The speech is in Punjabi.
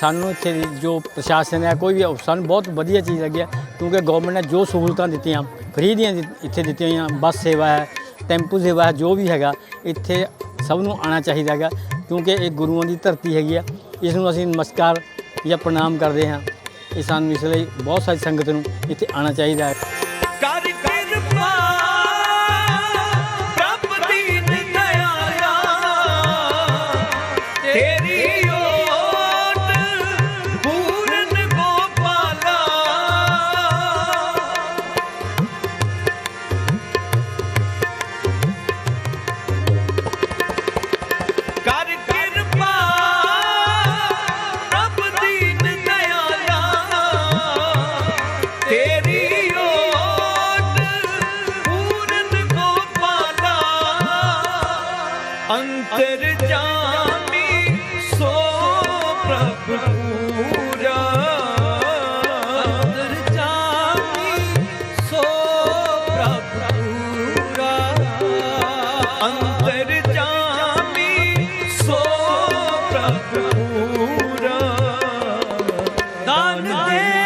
ਸਾਨੂੰ ਇੱਥੇ ਦੀ ਜੋ ਪ੍ਰਸ਼ਾਸਨ ਹੈ, ਕੋਈ ਵੀ ਸਾਨੂੰ ਬਹੁਤ ਵਧੀਆ ਚੀਜ਼ ਲੱਗੀ ਹੈ, ਕਿਉਂਕਿ ਗਵਰਨਮੈਂਟ ਨੇ ਜੋ ਸਹੂਲਤਾਂ ਦਿੱਤੀਆਂ ਫ੍ਰੀ ਦੀਆਂ ਦਿੱਤ- ਇੱਥੇ ਦਿੱਤੀਆਂ ਹੋਈਆਂ, ਬੱਸ ਸੇਵਾ ਹੈ, ਟੈਂਪੂ ਸੇਵਾ ਹੈ, ਜੋ ਵੀ ਹੈਗਾ, ਇੱਥੇ ਸਭ ਨੂੰ ਆਉਣਾ ਚਾਹੀਦਾ ਹੈਗਾ, ਕਿਉਂਕਿ ਇਹ ਗੁਰੂਆਂ ਦੀ ਧਰਤੀ ਹੈਗੀ ਆ ਇਸ ਨੂੰ ਅਸੀਂ ਨਮਸਕਾਰ ਜਾਂ ਪ੍ਰਣਾਮ ਕਰਦੇ ਹਾਂ, ਇਹ ਸਾਨੂੰ ਇਸ ਲਈ ਬਹੁਤ ਸਾਰੀ ਸੰਗਤ ਨੂੰ ਇੱਥੇ ਆਉਣਾ ਚਾਹੀਦਾ ਹੈ। ਕਰ ਕਿਰਪਾ ਪ੍ਰਭ ਦੀਨ ਦਇਆਲਾ ਤੇਰੀ ਓਟ ਅੰਤਰ ਜਾਮੀ ਸੋ ਪ੍ਰਭ ਪੂਰਾ। ਅੰਤਰ ਜਾਮੀ ਸੋ ਪ੍ਰਭ ਪੂਰਾ। ਅੰਤਰ ਜਾਮੀ ਸੋ ਪ੍ਰਭ ਪੂਰਾ। ਦਾਨ ਦੇ